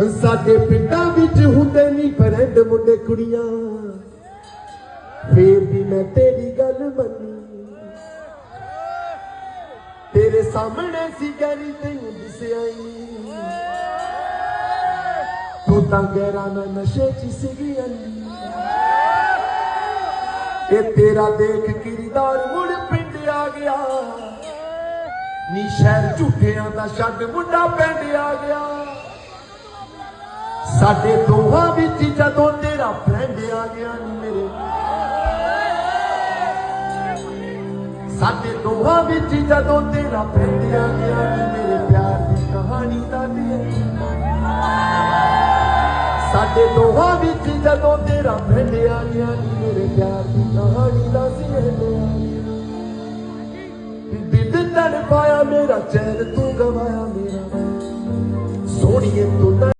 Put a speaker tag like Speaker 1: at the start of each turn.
Speaker 1: ਸਾਡੇ ਪਿੰਡਾਂ ਵਿੱਚ ਹੁੰਦੇ ਨਹੀਂ ਫਰੈਂਡ ਮੁੰਡੇ ਕੁੜੀਆਂ। ਫੇਰ ਵੀ ਮੈਂ ਤੇਰੀ ਗੱਲ ਮੰਨੀ। ਤੇਰੇ ਸਾਹਮਣੇ ਸੀ ਗੈਰੀ ਤੈਨੂੰ ਦਿਸਿਆ ਤੂੰ ਤਾਂ ਗਹਿਰਾ ਨਾ ਨਸ਼ੇ ਚ ਸੀਗੀ ਅੰਨੀ। ਇਹ ਤੇਰਾ ਦੇਖ ਕਿਰਦਾਰ ਮੁੜ ਪਿੰਡ ਆ ਗਿਆ। ਨੀ ਸ਼ਹਿਰ ਝੂਠਿਆਂ ਦਾ ਛੱਡ ਮੁੰਡਾ ਪਿੰਡ ਆ ਗਿਆ। ਸਾਡੇ ਦੋਹਾਂ ਵਿੱਚ ਜਦੋਂ ਤੇਰਾ ਫਰੈਂਡ ਆ ਗਿਆ ਨੀ ਮੇਰੇ। ਸਾਡੇ ਦੋਹਾਂ ਵਿੱਚ ਜਦੋਂ ਤੇਰਾ ਫਰੈਂਡ ਆ ਗਿਆ ਨੀ ਮੇਰੇ, ਪਿਆਰ ਦੀ ਕਹਾਣੀ ਦਾ ਦੇ ਸਾਡੇ ਦੋਹਾਂ ਵਿੱਚ ਜਦੋਂ ਤੇਰਾ ਫਰੈਂਡ ਆ ਗਿਆ ਨੀ ਮੇਰੇ, ਪਿਆਰ ਦੀ ਕਹਾਣੀ ਦਾ ਸੀ ਦਿਲ ਤੜ ਪਾਇਆ ਮੇਰਾ, ਚੈਨ ਤੂੰ ਗਵਾਇਆ ਮੇਰਾ। ਸੋਹਣੀਏ ਤੂੰ